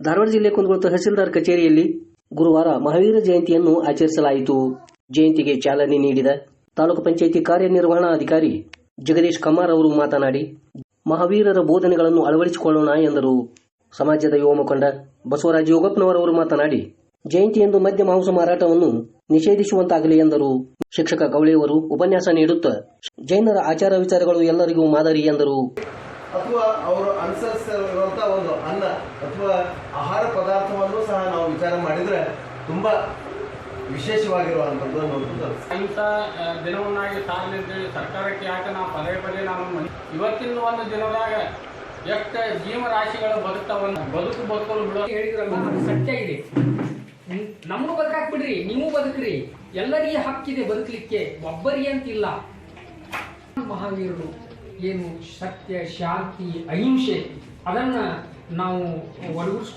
ಧಾರವಾಡ ಜಿಲ್ಲೆ ಕುಂದಗೋಳ ತಹಸೀಲ್ದಾರ್ ಕಚೇರಿಯಲ್ಲಿ ಗುರುವಾರ ಮಹಾವೀರ ಜಯಂತಿಯನ್ನು ಆಚರಿಸಲಾಯಿತು. ಜಯಂತಿಗೆ ಚಾಲನೆ ನೀಡಿದ ತಾಲೂಕು ಪಂಚಾಯಿತಿ ಕಾರ್ಯನಿರ್ವಹಣಾಧಿಕಾರಿ ಜಗದೀಶ್ ಕಮಾರ್ ಅವರು ಮಾತನಾಡಿ ಮಹಾವೀರರ ಬೋಧನೆಗಳನ್ನು ಅಳವಡಿಸಿಕೊಳ್ಳೋಣ ಎಂದರು. ಸಮಾಜದ ಯುವ ಮುಖಂಡ ಬಸವರಾಜ ಯೋಗಪ್ಪನವರವರು ಮಾತನಾಡಿ, ಜಯಂತಿಯಂದು ಮದ್ಯ ಮಾಂಸ ಮಾರಾಟವನ್ನು ನಿಷೇಧಿಸುವಂತಾಗಲಿ ಎಂದರು. ಶಿಕ್ಷಕ ಗೌಳಿಯವರು ಉಪನ್ಯಾಸ ನೀಡುತ್ತಾ ಜೈನರ ಆಚಾರ ವಿಚಾರಗಳು ಎಲ್ಲರಿಗೂ ಮಾದರಿ ಎಂದರು. ಅಥವಾ ಅವರು ಅನುಸರಿಸಿರುವಂಥ ಒಂದು ಅನ್ನ ಅಥವಾ ಆಹಾರ ಪದಾರ್ಥವನ್ನು ಸಹ ನಾವು ವಿಚಾರ ಮಾಡಿದ್ರೆ ತುಂಬಾ ವಿಶೇಷವಾಗಿರುವಂಥದ್ದು ಅನ್ನೋದು ಇಂಥ ದಿನವನ್ನಾಗಿ ಸಾರಲಿ ಅಂತೇಳಿ ಸರ್ಕಾರಕ್ಕೆ ಯಾಕೆ ನಾವು ಪದೇ ಪದೇ ನಾವು ಮನ್- ಇವತ್ತಿನ ಒಂದು ದಿನದಾಗ ಎಷ್ಟು ಜೀವರಾಶಿಗಳು ಬದುಕ್ತಾವನ್ನ ಬದುಕು ಬದುಕಲು ಬಿಡೋ ಹೇಳಿದ್ರಲ್ಲ ಅದು ಸತ್ಯ ಇದೆ. ನಮಗೂ ಬದುಕಾಕ್ ಬಿಡ್ರಿ ನೀವು ಬದುಕ್ರಿ. ಎಲ್ಲರಿಗೆ ಹಕ್ಕಿದೆ ಬದುಕಲಿಕ್ಕೆ. ಒಬ್ಬರಿಗೆ ಅಂತಿಲ್ಲ. ಮಹಾವೀರರು. ಏನು ಸತ್ಯ ಶಾಂತಿ ಅಹಿಂಸೆ ಅದನ್ನು ನಾವು ಒಳಗೂಡಿಸ್